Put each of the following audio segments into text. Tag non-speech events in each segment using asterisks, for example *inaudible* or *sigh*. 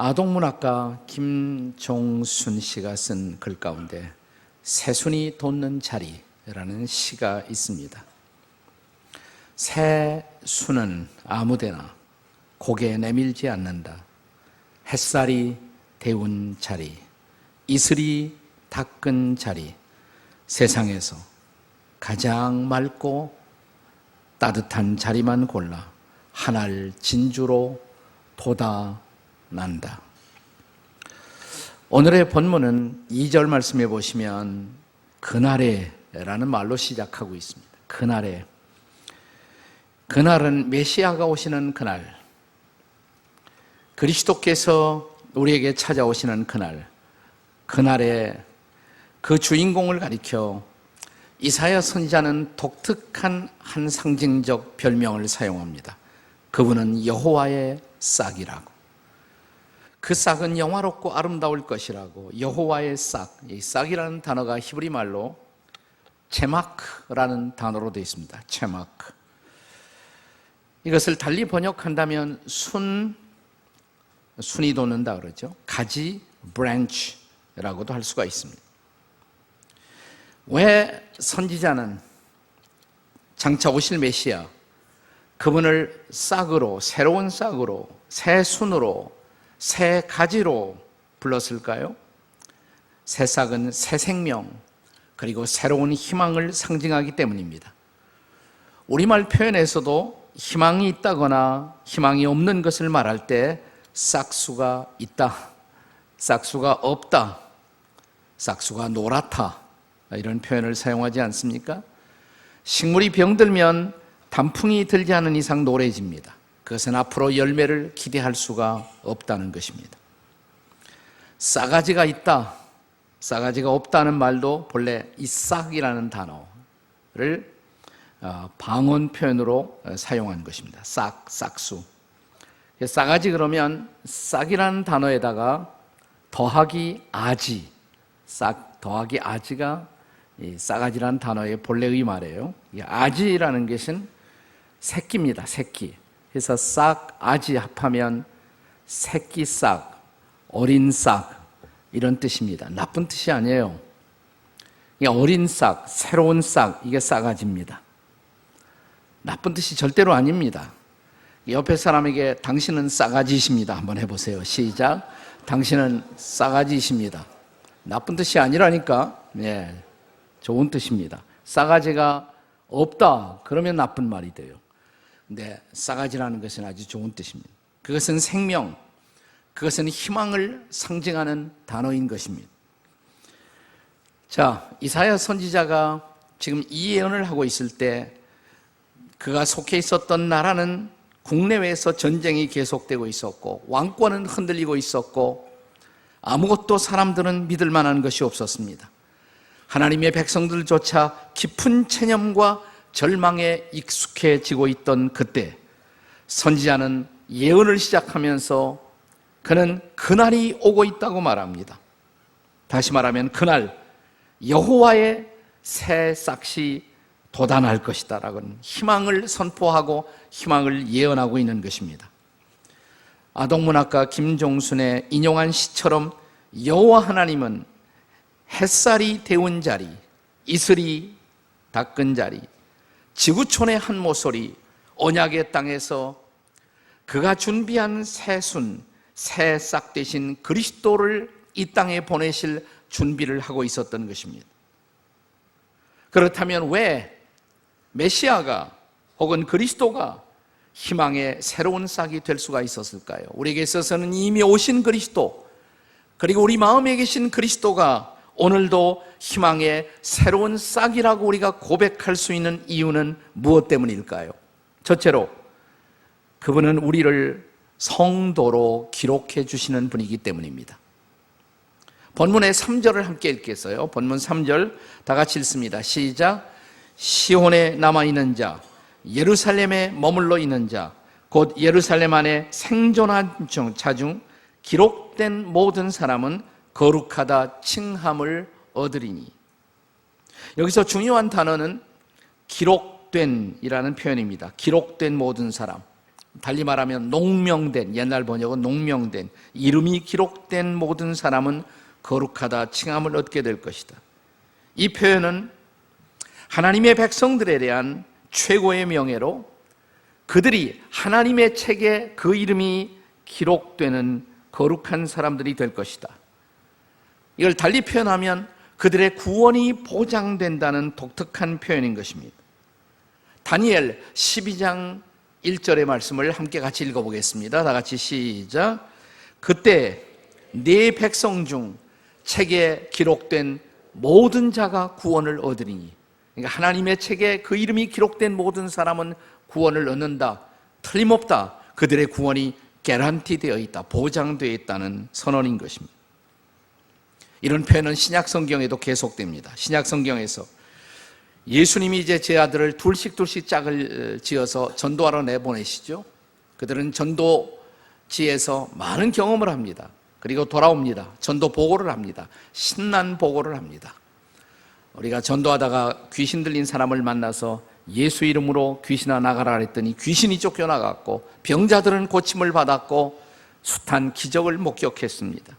아동문학가 김종순 씨가 쓴 글 가운데 새순이 돋는 자리라는 시가 있습니다. 새순은 아무데나 고개 내밀지 않는다. 햇살이 데운 자리, 이슬이 닦은 자리, 세상에서 가장 맑고 따뜻한 자리만 골라 하늘 진주로 돋아 난다. 오늘의 본문은 2절 말씀해 보시면 그날에라는 말로 시작하고 있습니다. 그날에 그날은 메시아가 오시는 그날 그리스도께서 우리에게 찾아오시는 그날 그날에 그 주인공을 가리켜 이사야 선지자는 독특한 한 상징적 별명을 사용합니다. 그분은 여호와의 싹이라고. 그 싹은 영화롭고 아름다울 것이라고. 여호와의 싹. 이 싹이라는 단어가 히브리 말로 체마크라는 단어로 되어 있습니다. 체마크. 이것을 달리 번역한다면 순 순이 돋는다 그러죠. 가지 branch라고도 할 수가 있습니다. 왜 선지자는 장차 오실 메시아 그분을 싹으로 새로운 싹으로 새 순으로 새 가지로 불렀을까요? 새 싹은 새 생명 그리고 새로운 희망을 상징하기 때문입니다. 우리말 표현에서도 희망이 있다거나 희망이 없는 것을 말할 때 싹수가 있다, 싹수가 없다, 싹수가 노랗다 이런 표현을 사용하지 않습니까? 식물이 병들면 단풍이 들지 않은 이상 노래집니다. 그것은 앞으로 열매를 기대할 수가 없다는 것입니다. 싸가지가 있다, 싸가지가 없다는 말도 본래 이 싹이라는 단어를 어, 방언 표현으로 사용한 것입니다. 싹, 싹수. 싸가지 그러면 싹이라는 단어에다가 더하기 아지, 싹 더하기 아지가 싸가지라는 단어의 본래의 말이에요. 아지라는 것은 새끼입니다. 새끼. 그래서 싹, 아지 합하면 새끼 싹, 어린 싹 이런 뜻입니다. 나쁜 뜻이 아니에요. 어린 싹, 새로운 싹 이게 싸가지입니다. 나쁜 뜻이 절대로 아닙니다. 옆에 사람에게 당신은 싸가지십니다. 한번 해보세요. 시작. 당신은 싸가지십니다. 나쁜 뜻이 아니라니까. 네. 좋은 뜻입니다. 싸가지가 없다. 그러면 나쁜 말이 돼요. 근데 싸가지라는 것은 아주 좋은 뜻입니다. 그것은 생명, 그것은 희망을 상징하는 단어인 것입니다. 자, 이사야 선지자가 지금 이 예언을 하고 있을 때 그가 속해 있었던 나라는 국내외에서 전쟁이 계속되고 있었고 왕권은 흔들리고 있었고 아무것도 사람들은 믿을 만한 것이 없었습니다. 하나님의 백성들조차 깊은 체념과 절망에 익숙해지고 있던 그때 선지자는 예언을 시작하면서 그는 그날이 오고 있다고 말합니다. 다시 말하면 그날 여호와의 새 싹이 도단할 것이다라고는 희망을 선포하고 희망을 예언하고 있는 것입니다. 아동문학가 김종순의 인용한 시처럼 여호와 하나님은 햇살이 데운 자리, 이슬이 닦은 자리, 지구촌의 한 모서리, 언약의 땅에서 그가 준비한 새순, 새 싹 대신 그리스도를 이 땅에 보내실 준비를 하고 있었던 것입니다. 그렇다면 왜 메시아가 혹은 그리스도가 희망의 새로운 싹이 될 수가 있었을까요? 우리에게 있어서는 이미 오신 그리스도, 그리고 우리 마음에 계신 그리스도가 오늘도 희망의 새로운 싹이라고 우리가 고백할 수 있는 이유는 무엇 때문일까요? 첫째로, 그분은 우리를 성도로 기록해 주시는 분이기 때문입니다. 본문의 3절을 함께 읽겠어요. 본문 3절 다 같이 읽습니다. 시작. 시온에 남아 있는 자, 예루살렘에 머물러 있는 자, 곧 예루살렘 안에 생존한 자중 기록된 모든 사람은 거룩하다 칭함을 얻으리니. 여기서 중요한 단어는 기록된이라는 표현입니다. 기록된 모든 사람. 달리 말하면 농명된 옛날 번역은 농명된 이름이 기록된 모든 사람은 거룩하다 칭함을 얻게 될 것이다. 이 표현은 하나님의 백성들에 대한 최고의 명예로 그들이 하나님의 책에 그 이름이 기록되는 거룩한 사람들이 될 것이다. 이걸 달리 표현하면 그들의 구원이 보장된다는 독특한 표현인 것입니다. 다니엘 12장 1절의 말씀을 함께 같이 읽어보겠습니다. 다 같이 시작. 그때 네 백성 중 책에 기록된 모든 자가 구원을 얻으리니 그러니까 하나님의 책에 그 이름이 기록된 모든 사람은 구원을 얻는다. 틀림없다. 그들의 구원이 개란티 되어 있다. 보장되어 있다는 선언인 것입니다. 이런 표현은 신약 성경에도 계속됩니다. 신약 성경에서 예수님이 이제 제 아들을 둘씩 둘씩 짝을 지어서 전도하러 내보내시죠. 그들은 전도지에서 많은 경험을 합니다. 그리고 돌아옵니다. 전도 보고를 합니다. 신난 보고를 합니다. 우리가 전도하다가 귀신 들린 사람을 만나서 예수 이름으로 귀신아 나가라 했더니 귀신이 쫓겨나갔고 병자들은 고침을 받았고 숱한 기적을 목격했습니다.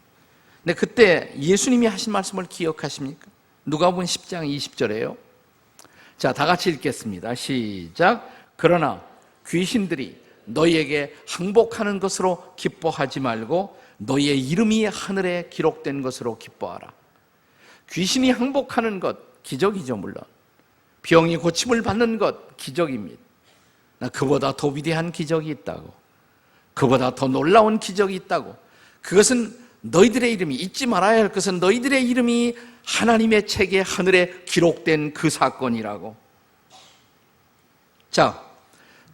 근데 그때 예수님이 하신 말씀을 기억하십니까? 누가복음 10장 20절에요. 자, 다 같이 읽겠습니다. 시작. 그러나 귀신들이 너희에게 항복하는 것으로 기뻐하지 말고 너희의 이름이 하늘에 기록된 것으로 기뻐하라. 귀신이 항복하는 것 기적이죠, 물론. 병이 고침을 받는 것 기적입니다. 나 그보다 더 위대한 기적이 있다고. 그보다 더 놀라운 기적이 있다고. 그것은 너희들의 이름이 잊지 말아야 할 것은 너희들의 이름이 하나님의 책에 하늘에 기록된 그 사건이라고. 자,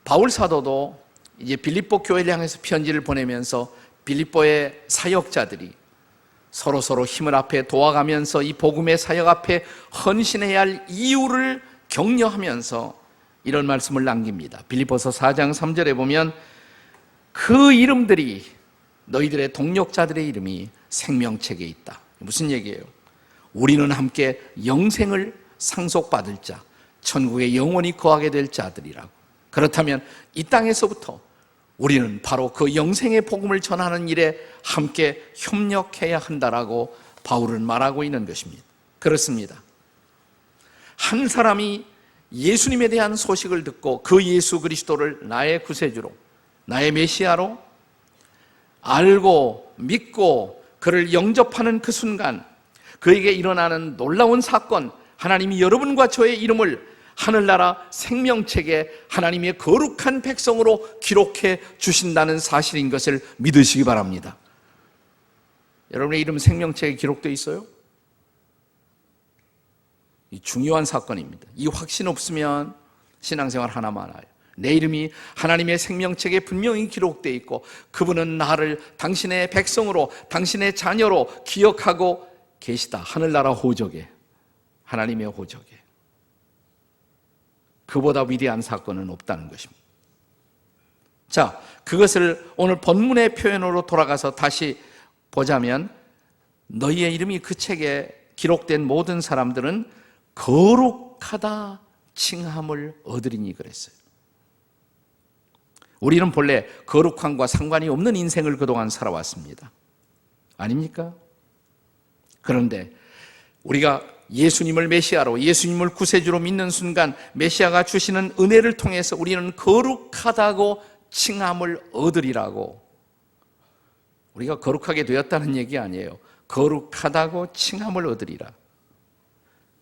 바울 사도도 이제 빌립보 교회를 향해서 편지를 보내면서 빌립보의 사역자들이 서로 서로 힘을 앞에 도와가면서 이 복음의 사역 앞에 헌신해야 할 이유를 격려하면서 이런 말씀을 남깁니다. 빌립보서 4장 3절에 보면 그 이름들이 너희들의 동력자들의 이름이 생명책에 있다. 무슨 얘기예요? 우리는 함께 영생을 상속받을 자, 천국에 영원히 거하게 될 자들이라고. 그렇다면 이 땅에서부터 우리는 바로 그 영생의 복음을 전하는 일에 함께 협력해야 한다라고 바울은 말하고 있는 것입니다. 그렇습니다. 한 사람이 예수님에 대한 소식을 듣고 그 예수 그리스도를 나의 구세주로, 나의 메시아로 알고 믿고 그를 영접하는 그 순간 그에게 일어나는 놀라운 사건, 하나님이 여러분과 저의 이름을 하늘나라 생명책에 하나님의 거룩한 백성으로 기록해 주신다는 사실인 것을 믿으시기 바랍니다. 여러분의 이름 생명책에 기록되어 있어요? 이 중요한 사건입니다. 이 확신 없으면 신앙생활 하나 많아요. 내 이름이 하나님의 생명책에 분명히 기록되어 있고 그분은 나를 당신의 백성으로 당신의 자녀로 기억하고 계시다. 하늘나라 호적에 하나님의 호적에 그보다 위대한 사건은 없다는 것입니다. 자, 그것을 오늘 본문의 표현으로 돌아가서 다시 보자면 너희의 이름이 그 책에 기록된 모든 사람들은 거룩하다 칭함을 얻으리니 그랬어요. 우리는 본래 거룩함과 상관이 없는 인생을 그동안 살아왔습니다. 아닙니까? 그런데 우리가 예수님을 메시아로 예수님을 구세주로 믿는 순간 메시아가 주시는 은혜를 통해서 우리는 거룩하다고 칭함을 얻으리라고 우리가 거룩하게 되었다는 얘기 아니에요. 거룩하다고 칭함을 얻으리라.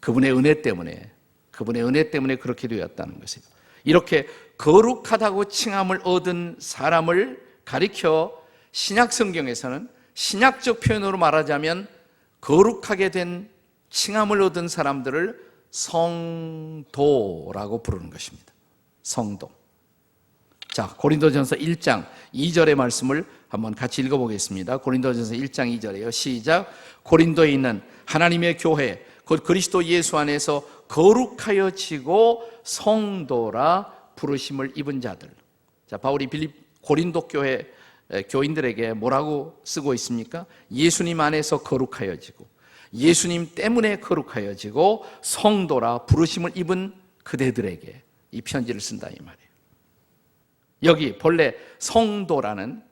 그분의 은혜 때문에 그분의 은혜 때문에 그렇게 되었다는 것이에요. 이렇게 거룩하다고 칭함을 얻은 사람을 가리켜 신약 성경에서는 신약적 표현으로 말하자면 거룩하게 된 칭함을 얻은 사람들을 성도라고 부르는 것입니다. 성도. 자, 고린도전서 1장 2절의 말씀을 한번 같이 읽어 보겠습니다. 고린도전서 1장 2절에요. 시작. 고린도에 있는 하나님의 교회, 곧 그리스도 예수 안에서 거룩하여지고 성도라 부르심을 입은 자들. 자, 바울이 빌립 고린도 교회 교인들에게 뭐라고 쓰고 있습니까? 예수님 안에서 거룩하여지고 예수님 때문에 거룩하여지고 성도라 부르심을 입은 그대들에게 이 편지를 쓴다 이 말이에요. 여기 본래 성도라는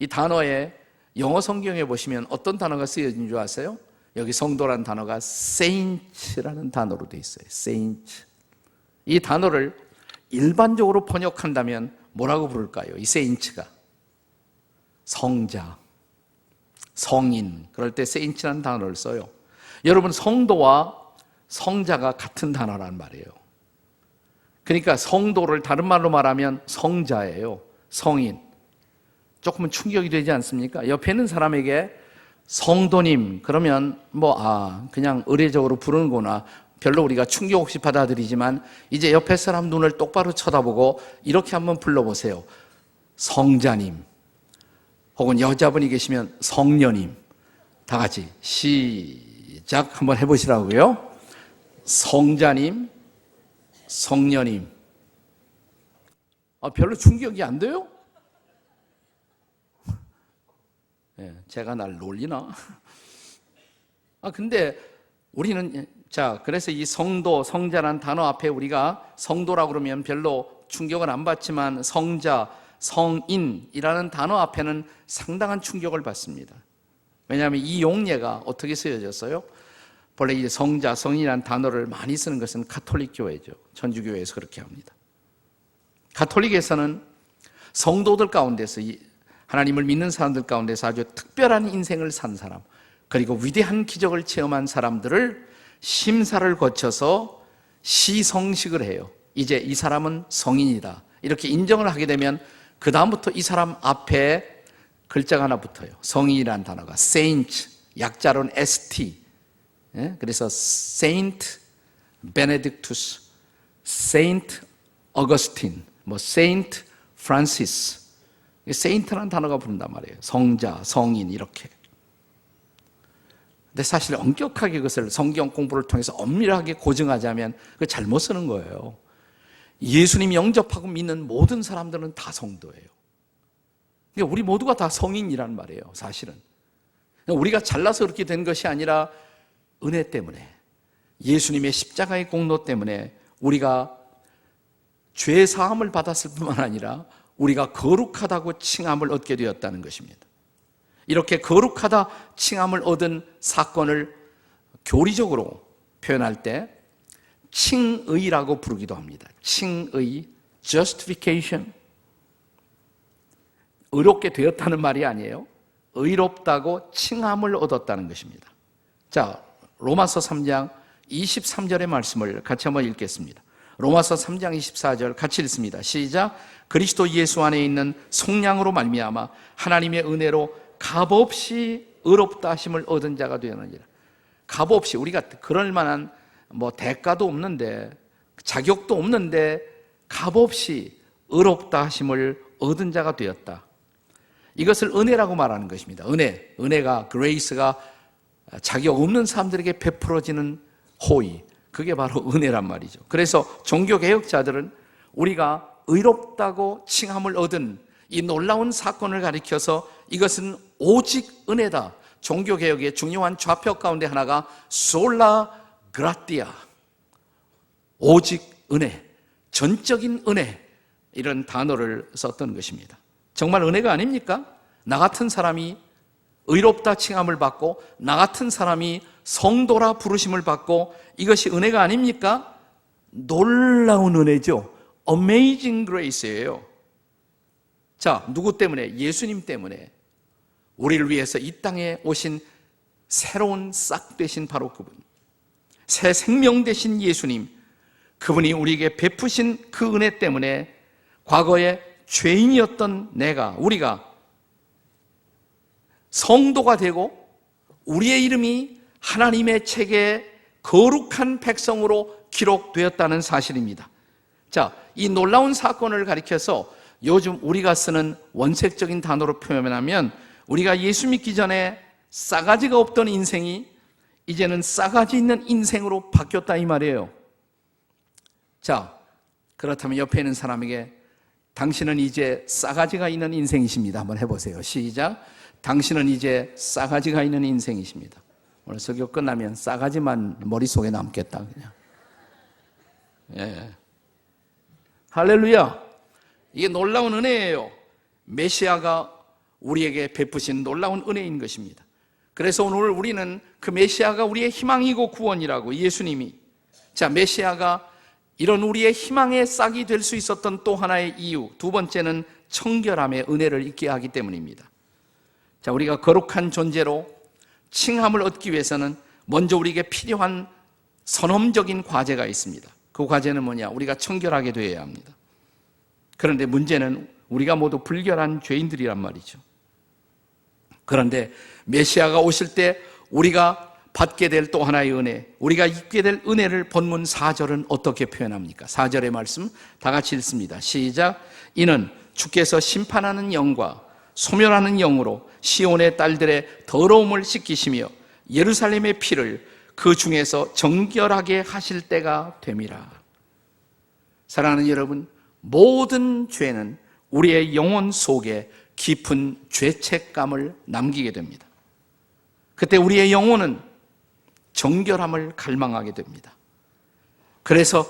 이 단어에 영어 성경에 보시면 어떤 단어가 쓰여진 줄 아세요? 여기 성도라는 단어가 saint라는 단어로 되어 있어요. saint. 이 단어를 일반적으로 번역한다면 뭐라고 부를까요? 이 saint가 성자, 성인. 그럴 때 saint라는 단어를 써요. 여러분 성도와 성자가 같은 단어란 말이에요. 그러니까 성도를 다른 말로 말하면 성자예요. 성인. 조금은 충격이 되지 않습니까? 옆에 있는 사람에게 성도님 그러면 뭐 아 그냥 의례적으로 부르는구나 별로 우리가 충격 없이 받아들이지만 이제 옆에 사람 눈을 똑바로 쳐다보고 이렇게 한번 불러보세요. 성자님 혹은 여자분이 계시면 성녀님 다 같이 시작 한번 해보시라고요. 성자님, 성녀님. 아, 별로 충격이 안 돼요? 예, 제가 날 놀리나? *laughs* 아, 근데 우리는, 자, 그래서 이 성도, 성자란 단어 앞에 우리가 성도라고 그러면 별로 충격을 안 받지만 성자, 성인이라는 단어 앞에는 상당한 충격을 받습니다. 왜냐하면 이 용례가 어떻게 쓰여졌어요? 원래 이 성자, 성인이라는 단어를 많이 쓰는 것은 카톨릭 교회죠. 천주교회에서 그렇게 합니다. 가톨릭에서는 성도들 가운데서 하나님을 믿는 사람들 가운데서 아주 특별한 인생을 산 사람, 그리고 위대한 기적을 체험한 사람들을 심사를 거쳐서 시성식을 해요. 이제 이 사람은 성인이다. 이렇게 인정을 하게 되면 그다음부터 이 사람 앞에 글자가 하나 붙어요. 성인이라는 단어가 saint, 약자로는 st. 예? 그래서 Saint Benedictus, Saint Augustine, 뭐 Saint Francis, Saint라는 단어가 부른단 말이에요. 성자, 성인 이렇게. 근데 사실 엄격하게 그것을 성경 공부를 통해서 엄밀하게 고증하자면 그 잘못 쓰는 거예요. 예수님 영접하고 믿는 모든 사람들은 다 성도예요. 그러니까 우리 모두가 다 성인이란 말이에요, 사실은. 그러니까 우리가 잘나서 그렇게 된 것이 아니라 은혜 때문에 예수님의 십자가의 공로 때문에 우리가 죄 사함을 받았을 뿐만 아니라 우리가 거룩하다고 칭함을 얻게 되었다는 것입니다. 이렇게 거룩하다 칭함을 얻은 사건을 교리적으로 표현할 때 칭의라고 부르기도 합니다. 칭의, justification. 의롭게 되었다는 말이 아니에요. 의롭다고 칭함을 얻었다는 것입니다. 자, 로마서 3장 23절의 말씀을 같이 한번 읽겠습니다. 로마서 3장 24절 같이 읽습니다. 시작. 그리스도 예수 안에 있는 속량으로 말미암아 하나님의 은혜로 값없이 의롭다 하심을 얻은 자가 되었느니라. 값없이 우리가 그럴 만한 뭐 대가도 없는데 자격도 없는데 값없이 의롭다 하심을 얻은 자가 되었다. 이것을 은혜라고 말하는 것입니다. 은혜, 은혜가 그레이스가 자격 없는 사람들에게 베풀어지는 호의. 그게 바로 *laughs* 은혜란 말이죠. 그래서 종교 개혁자들은 우리가 의롭다고 칭함을 얻은 이 놀라운 사건을 가리켜서 이것은 오직 은혜다. 종교 개혁의 중요한 좌표 가운데 하나가 솔라 그라티아. 오직 은혜. 전적인 은혜. 이런 단어를 썼던 것입니다. 정말 은혜가 아닙니까? 나 같은 사람이 의롭다 칭함을 받고 나 같은 사람이 성도라 부르심을 받고 이것이 은혜가 아닙니까? 놀라운 은혜죠. Amazing grace예요. 자, 누구 때문에? 예수님 때문에. 우리를 위해서 이 땅에 오신 새로운 싹 되신 바로 그분. 새 생명 되신 예수님. 그분이 우리에게 베푸신 그 은혜 때문에 과거에 죄인이었던 내가, 우리가 성도가 되고 우리의 이름이 하나님의 책에 거룩한 백성으로 기록되었다는 사실입니다. 자, 이 놀라운 사건을 가리켜서 요즘 우리가 쓰는 원색적인 단어로 표현하면 우리가 예수 믿기 전에 싸가지가 없던 인생이 이제는 싸가지 있는 인생으로 바뀌었다 이 말이에요. 자, 그렇다면 옆에 있는 사람에게 당신은 이제 싸가지가 있는 인생이십니다. 한번 해보세요. 시작. 당신은 이제 싸가지가 있는 인생이십니다. 오늘 설교 끝나면 싸가지만 머릿속에 남겠다 그냥. 예. 할렐루야. 이게 놀라운 은혜예요. 메시아가 우리에게 베푸신 놀라운 은혜인 것입니다. 그래서 오늘 우리는 그 메시아가 우리의 희망이고 구원이라고 예수님이 자 메시아가 이런 우리의 희망의 싹이 될 수 있었던 또 하나의 이유 두 번째는 청결함의 은혜를 있게 하기 때문입니다. 자 우리가 거룩한 존재로 칭함을 얻기 위해서는 먼저 우리에게 필요한 선험적인 과제가 있습니다. 그 과제는 뭐냐? 우리가 청결하게 되어야 합니다. 그런데 문제는 우리가 모두 불결한 죄인들이란 말이죠. 그런데 메시아가 오실 때 우리가 받게 될 또 하나의 은혜, 우리가 입게 될 은혜를 본문 4절은 어떻게 표현합니까? 4절의 말씀 다 같이 읽습니다. 시작. 이는 주께서 심판하는 영과 소멸하는 영으로 시온의 딸들의 더러움을 씻기시며 예루살렘의 피를 그 중에서 정결하게 하실 때가 됨이라. 사랑하는 여러분, 모든 죄는 우리의 영혼 속에 깊은 죄책감을 남기게 됩니다. 그때 우리의 영혼은 정결함을 갈망하게 됩니다. 그래서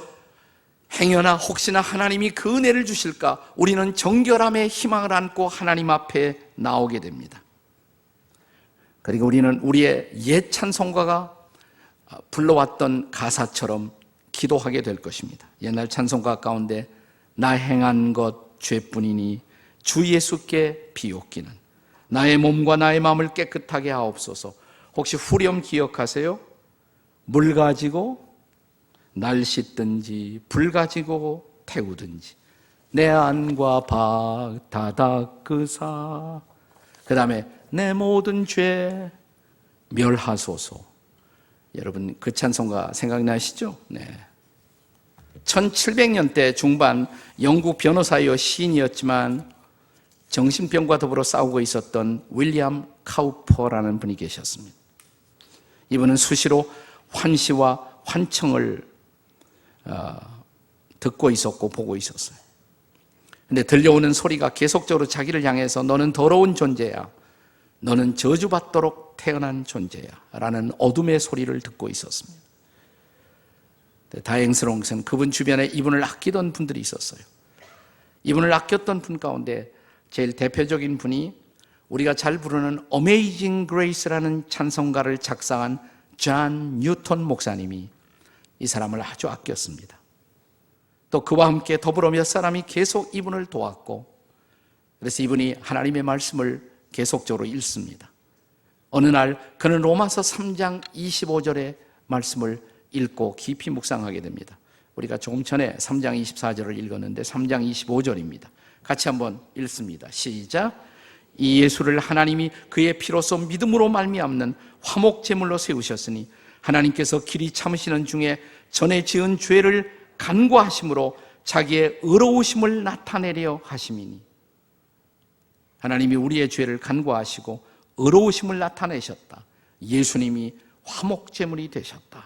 행여나 혹시나 하나님이 그 은혜를 주실까 우리는 정결함의 희망을 안고 하나님 앞에 나오게 됩니다. 그리고 우리는 우리의 옛 찬송가가 불러왔던 가사처럼 기도하게 될 것입니다. 옛날 찬송가 가운데 나 행한 것 죄뿐이니 주 예수께 비옵기는 나의 몸과 나의 마음을 깨끗하게 하옵소서. 혹시 후렴 기억하세요? 물 가지고 날 씻든지 불 가지고 태우든지 내 안과 박 다닥그사 그 다음에 내 모든 죄 멸하소서 여러분 그 찬송가 생각나시죠? 네. 1700년대 중반 영국 변호사이요 시인이었지만 정신병과 더불어 싸우고 있었던 윌리엄 카우퍼라는 분이 계셨습니다. 이분은 수시로 환시와 환청을 어, 듣고 있었고 보고 있었어요. 근데 들려오는 소리가 계속적으로 자기를 향해서 너는 더러운 존재야. 너는 저주받도록 태어난 존재야. 라는 어둠의 소리를 듣고 있었습니다. 다행스러운 것은 그분 주변에 이분을 아끼던 분들이 있었어요. 이분을 아꼈던 분 가운데 제일 대표적인 분이 우리가 잘 부르는 Amazing Grace라는 찬송가를 작사한 존 뉴턴 목사님이 이 사람을 아주 아꼈습니다. 또 그와 함께 더불어 몇 사람이 계속 이분을 도왔고 그래서 이분이 하나님의 말씀을 계속적으로 읽습니다. 어느 날 그는 로마서 3장 25절의 말씀을 읽고 깊이 묵상하게 됩니다. 우리가 조금 전에 3장 24절을 읽었는데 3장 25절입니다. 같이 한번 읽습니다. 시작. 이 예수를 하나님이 그의 피로서 믿음으로 말미암는 화목 제물로 세우셨으니 하나님께서 길이 참으시는 중에 전에 지은 죄를 간과하심으로 자기의 의로우심을 나타내려 하심이니 하나님이 우리의 죄를 간과하시고 의로우심을 나타내셨다. 예수님이 화목 제물이 되셨다.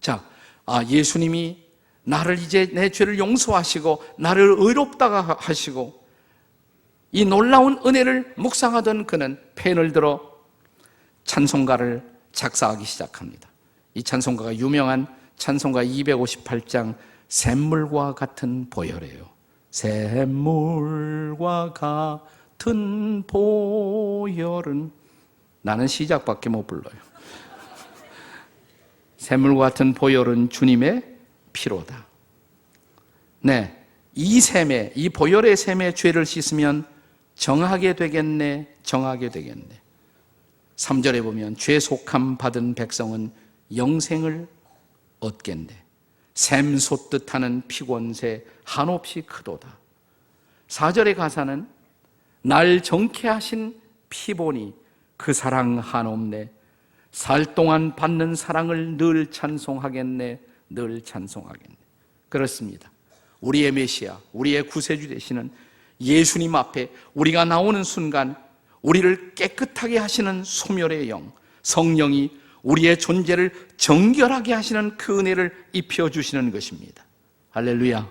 자, 아 예수님이 나를 이제 내 죄를 용서하시고 나를 의롭다가 하시고 이 놀라운 은혜를 묵상하던 그는 펜을 들어 찬송가를 작사하기 시작합니다. 이 찬송가가 유명한 찬송가 258장 샘물과 같은 보혈이에요. 샘물과 같은 보혈은 나는 시작밖에 못 불러요. 샘물과 같은 보혈은 주님의 피로다. 네. 이 샘에, 이 보혈의 샘에 죄를 씻으면 정하게 되겠네, 정하게 되겠네. 3절에 보면 죄 속함 받은 백성은 영생을 얻겠네. 샘 솟듯 하는 피곤새 한없이 크도다. 4절의 가사는 날 정케 하신 피보니 그 사랑 한없네. 살 동안 받는 사랑을 늘 찬송하겠네, 늘 찬송하겠네. 그렇습니다. 우리의 메시아, 우리의 구세주 되시는 예수님 앞에 우리가 나오는 순간 우리를 깨끗하게 하시는 소멸의 영, 성령이 우리의 존재를 정결하게 하시는 그 은혜를 입혀주시는 것입니다. 할렐루야.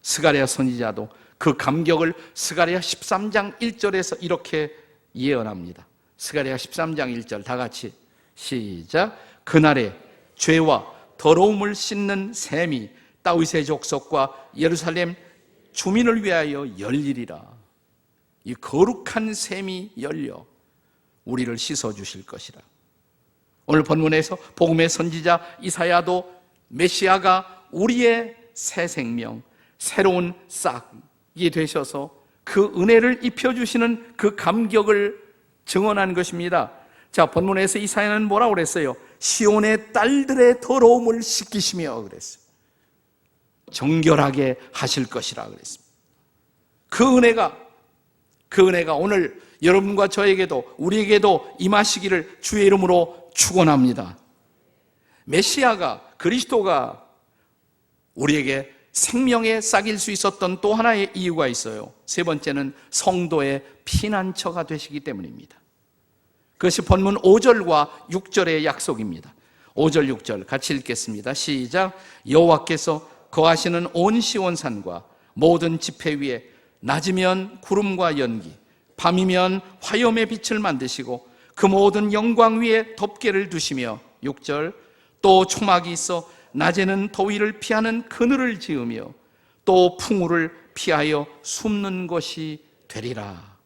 스가랴 선지자도 그 감격을 스가랴 13장 1절에서 이렇게 예언합니다. 스가랴 13장 1절 다 같이 시작. 그날에 죄와 더러움을 씻는 샘이 다윗의 족속과 예루살렘 주민을 위하여 열리리라. 이 거룩한 샘이 열려 우리를 씻어 주실 것이라. 오늘 본문에서 복음의 선지자 이사야도 메시아가 우리의 새 생명, 새로운 싹이 되셔서 그 은혜를 입혀 주시는 그 감격을 증언한 것입니다. 자, 본문에서 이사야는 뭐라고 그랬어요? 시온의 딸들의 더러움을 씻기시며 그랬어요. 정결하게 하실 것이라 그랬습니다. 그 은혜가, 그 은혜가 오늘 여러분과 저에게도, 우리에게도 임하시기를 주의 이름으로 축원합니다. 메시아가, 그리스도가 우리에게 생명의 싹일 수 있었던 또 하나의 이유가 있어요. 세 번째는 성도의 피난처가 되시기 때문입니다. 그것이 본문 5절과 6절의 약속입니다. 5절 6절 같이 읽겠습니다. 시작. 여호와께서 거하시는 온 시온산과 모든 지폐 위에 낮이면 구름과 연기, 밤이면 화염의 빛을 만드시고 그 모든 영광 위에 덮개를 두시며 6절 또 초막이 있어 낮에는 더위를 피하는 그늘을 지으며 또 풍우를 피하여 숨는 것이 되리라.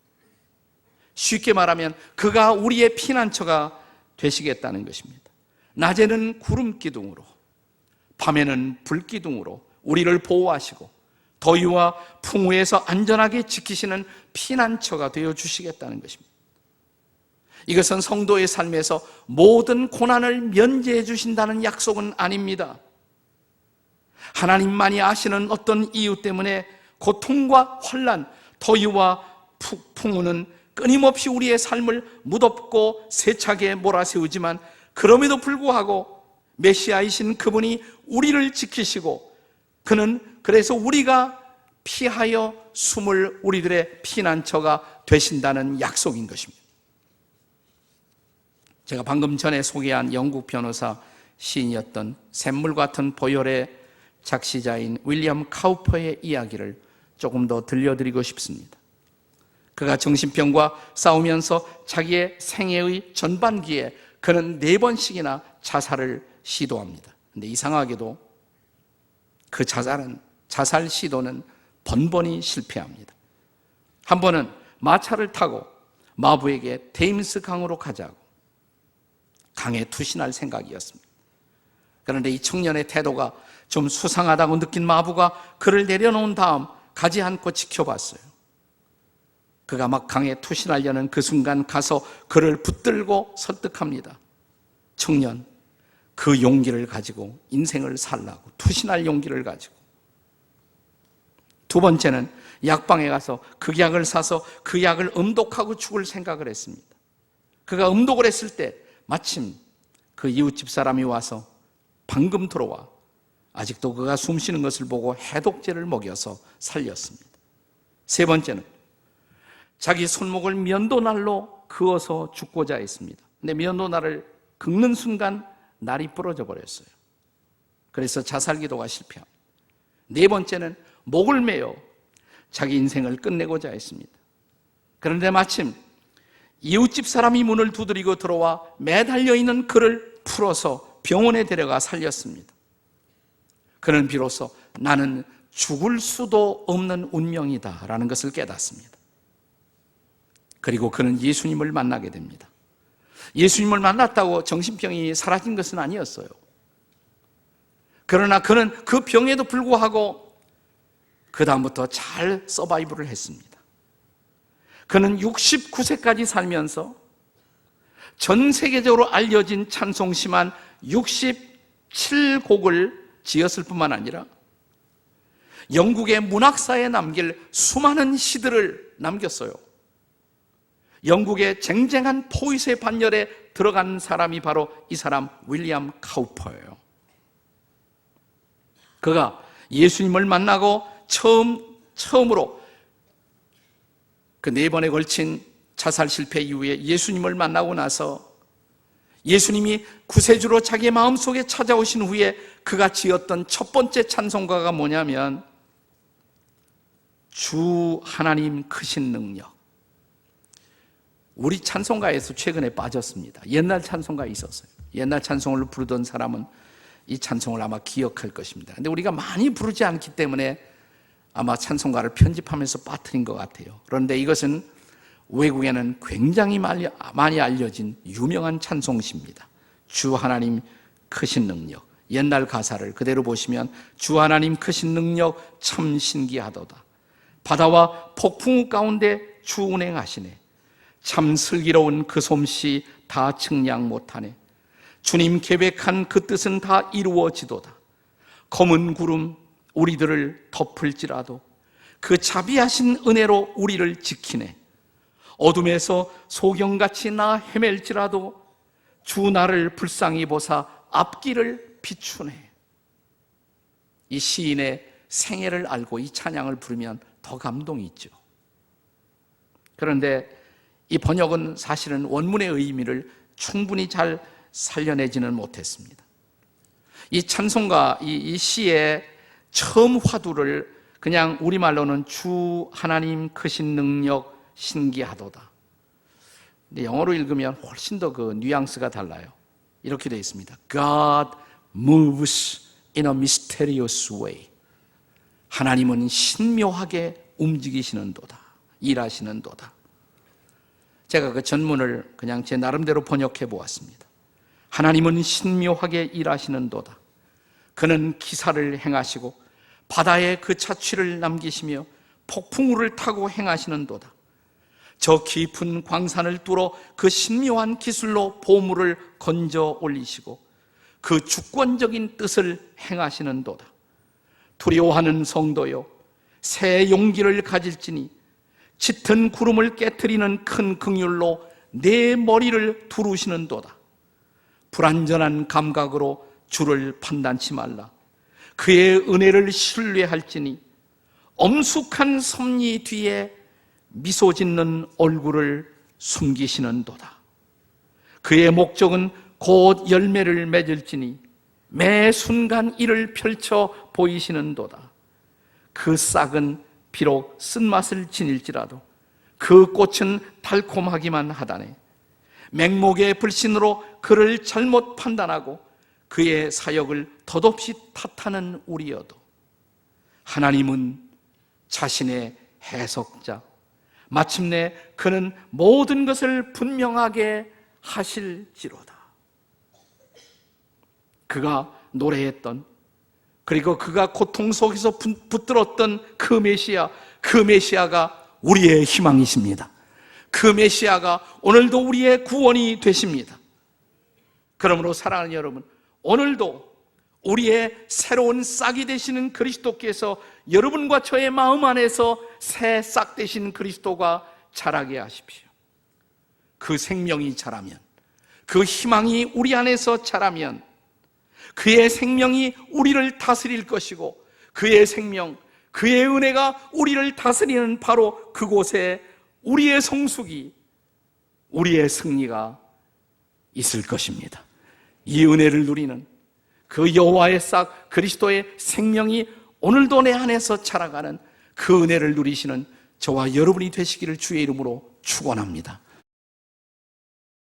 쉽게 말하면 그가 우리의 피난처가 되시겠다는 것입니다. 낮에는 구름 기둥으로, 밤에는 불 기둥으로 우리를 보호하시고 더위와 풍우에서 안전하게 지키시는 피난처가 되어 주시겠다는 것입니다. 이것은 성도의 삶에서 모든 고난을 면제해 주신다는 약속은 아닙니다. 하나님만이 아시는 어떤 이유 때문에 고통과 환란, 더위와 풍우는 끊임없이 우리의 삶을 무덥고 세차게 몰아세우지만 그럼에도 불구하고 메시아이신 그분이 우리를 지키시고 그는 그래서 우리가 피하여 숨을 우리들의 피난처가 되신다는 약속인 것입니다. 제가 방금 전에 소개한 영국 변호사 시인이었던 샘물 같은 보혈의 작시자인 윌리엄 카우퍼의 이야기를 조금 더 들려드리고 싶습니다. 그가 정신병과 싸우면서 자기의 생애의 전반기에 그는 네 번씩이나 자살을 시도합니다. 근데 이상하게도 그 자살은, 자살 시도는 번번이 실패합니다. 한 번은 마차를 타고 마부에게 테임스 강으로 가자고 강에 투신할 생각이었습니다. 그런데 이 청년의 태도가 좀 수상하다고 느낀 마부가 그를 내려놓은 다음 가지 않고 지켜봤어요. 그가 막 강에 투신하려는 그 순간 가서 그를 붙들고 설득합니다. 청년, 그 용기를 가지고 인생을 살라고 투신할 용기를 가지고 두 번째는 약방에 가서 그 약을 사서 그 약을 음독하고 죽을 생각을 했습니다. 그가 음독을 했을 때 마침 그 이웃집 사람이 와서 방금 들어와 아직도 그가 숨 쉬는 것을 보고 해독제를 먹여서 살렸습니다. 세 번째는 자기 손목을 면도날로 그어서 죽고자 했습니다. 근데 면도날을 긁는 순간 날이 부러져 버렸어요. 그래서 자살 기도가 실패합니다. 네 번째는 목을 매어 자기 인생을 끝내고자 했습니다. 그런데 마침 이웃집 사람이 문을 두드리고 들어와 매달려 있는 그를 풀어서 병원에 데려가 살렸습니다. 그는 비로소 나는 죽을 수도 없는 운명이다 라는 것을 깨닫습니다. 그리고 그는 예수님을 만나게 됩니다. 예수님을 만났다고 정신병이 사라진 것은 아니었어요. 그러나 그는 그 병에도 불구하고 그 다음부터 잘 서바이브를 했습니다. 그는 69세까지 살면서 전 세계적으로 알려진 찬송시만 67곡을 지었을 뿐만 아니라 영국의 문학사에 남길 수많은 시들을 남겼어요. 영국의 쟁쟁한 포이스의 반열에 들어간 사람이 바로 이 사람 윌리엄 카우퍼예요. 그가 예수님을 만나고 처음 처음으로 그 네 번에 걸친 자살 실패 이후에 예수님을 만나고 나서 예수님이 구세주로 자기의 마음속에 찾아오신 후에 그가 지었던 첫 번째 찬송가가 뭐냐면 주 하나님 크신 능력. 우리 찬송가에서 최근에 빠졌습니다. 옛날 찬송가 있었어요. 옛날 찬송을 부르던 사람은 이 찬송을 아마 기억할 것입니다. 근데 우리가 많이 부르지 않기 때문에 아마 찬송가를 편집하면서 빠뜨린 것 같아요. 그런데 이것은 외국에는 굉장히 많이, 알려진 유명한 찬송시입니다. 주 하나님 크신 능력. 옛날 가사를 그대로 보시면 주 하나님 크신 능력 참 신기하도다. 바다와 폭풍 가운데 주 운행하시네. 참 슬기로운 그 솜씨 다 측량 못하네. 주님 계획한 그 뜻은 다 이루어지도다. 검은 구름 우리들을 덮을지라도 그 자비하신 은혜로 우리를 지키네. 어둠에서 소경같이 나 헤맬지라도 주 나를 불쌍히 보사 앞길을 비추네. 이 시인의 생애를 알고 이 찬양을 부르면 더 감동이 있죠. 그런데 이 번역은 사실은 원문의 의미를 충분히 잘 살려내지는 못했습니다. 이 찬송가, 이, 이 시의 처음 화두를 그냥 우리말로는 주 하나님 크신 능력 신기하도다. 근데 영어로 읽으면 훨씬 더 그 뉘앙스가 달라요. 이렇게 되어 있습니다. God moves in a mysterious way. 하나님은 신묘하게 움직이시는 도다. 일하시는 도다. 제가 그 전문을 그냥 제 나름대로 번역해 보았습니다. 하나님은 신묘하게 일하시는 도다. 그는 기사를 행하시고 바다에 그 자취를 남기시며 폭풍우를 타고 행하시는도다. 저 깊은 광산을 뚫어 그 신묘한 기술로 보물을 건져 올리시고 그 주권적인 뜻을 행하시는도다. 두려워하는 성도요, 새 용기를 가질지니 짙은 구름을 깨뜨리는 큰 긍휼로 내 머리를 두르시는도다. 불완전한 감각으로 주를 판단치 말라. 그의 은혜를 신뢰할지니 엄숙한 섭리 뒤에 미소 짓는 얼굴을 숨기시는도다. 그의 목적은 곧 열매를 맺을지니 매 순간 이를 펼쳐 보이시는도다. 그 싹은 비록 쓴맛을 지닐지라도 그 꽃은 달콤하기만 하다네. 맹목의 불신으로 그를 잘못 판단하고 그의 사역을 덧없이 탓하는 우리여도 하나님은 자신의 해석자, 마침내 그는 모든 것을 분명하게 하실지로다. 그가 노래했던 그리고 그가 고통 속에서 붙들었던 그 메시아, 그 메시아가 우리의 희망이십니다. 그 메시아가 오늘도 우리의 구원이 되십니다. 그러므로 사랑하는 여러분, 오늘도 우리의 새로운 싹이 되시는 그리스도께서 여러분과 저의 마음 안에서 새 싹 되신 그리스도가 자라게 하십시오. 그 생명이 자라면, 그 희망이 우리 안에서 자라면, 그의 생명이 우리를 다스릴 것이고, 그의 생명, 그의 은혜가 우리를 다스리는 바로 그곳에 우리의 성숙이, 우리의 승리가 있을 것입니다. 이 은혜를 누리는 그 여호와의 싹 그리스도의 생명이 오늘도 내 안에서 자라가는 그 은혜를 누리시는 저와 여러분이 되시기를 주의 이름으로 축원합니다.